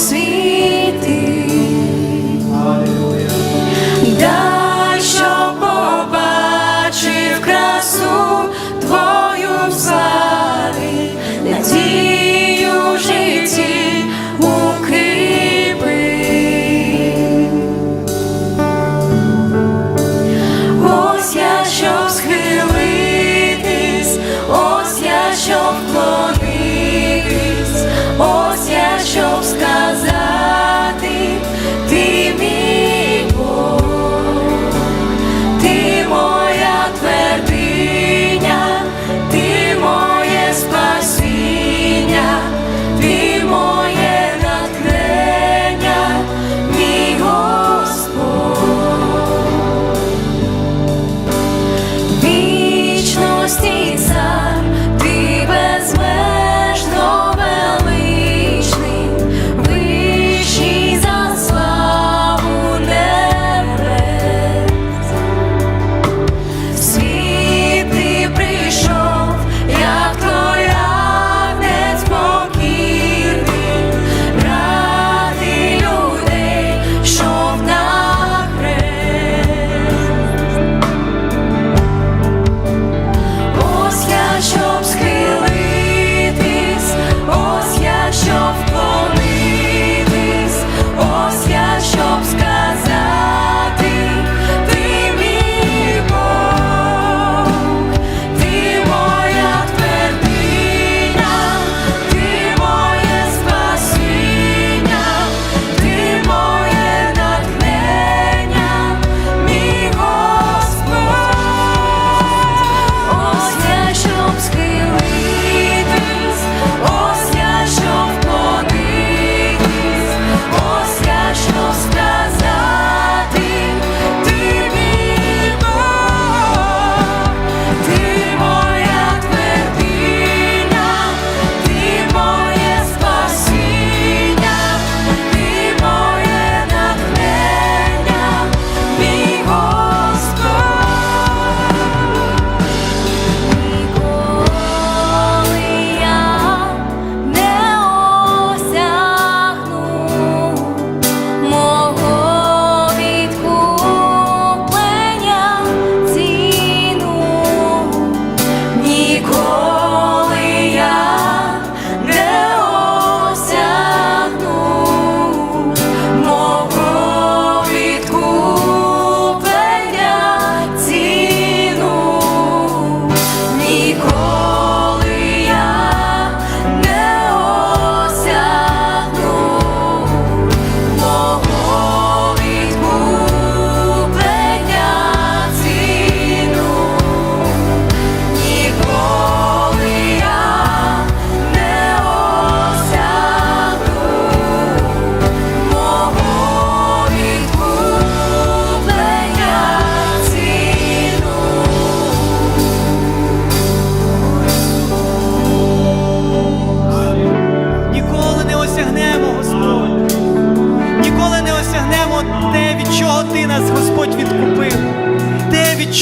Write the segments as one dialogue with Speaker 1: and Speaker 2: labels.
Speaker 1: assim.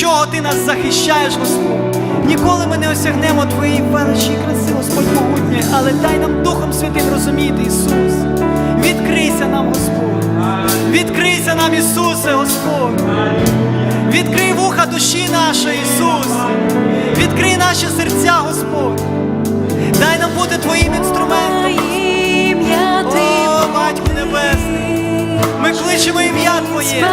Speaker 1: чого ти нас захищаєш, Господь. Ніколи ми не осягнемо Твоєї величі і краси, Господь могутнє, але дай нам Духом Святим розуміти, Ісус. Відкрийся нам, Господь. Відкрийся нам, Ісусе, Господь. Відкрий вуха душі нашої, Ісус. Відкрий наші серця, Господь. Дай нам бути Твоїм інструментом. О, Батько Небесний. Ми кличемо ім'я Твоє.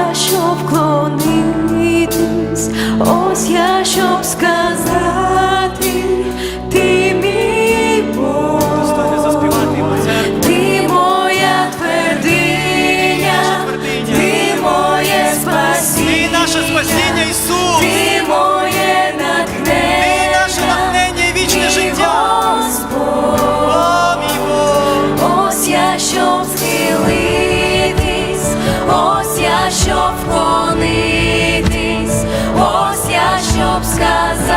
Speaker 1: я щоб клонитись, ось я щоб сказати. сказать.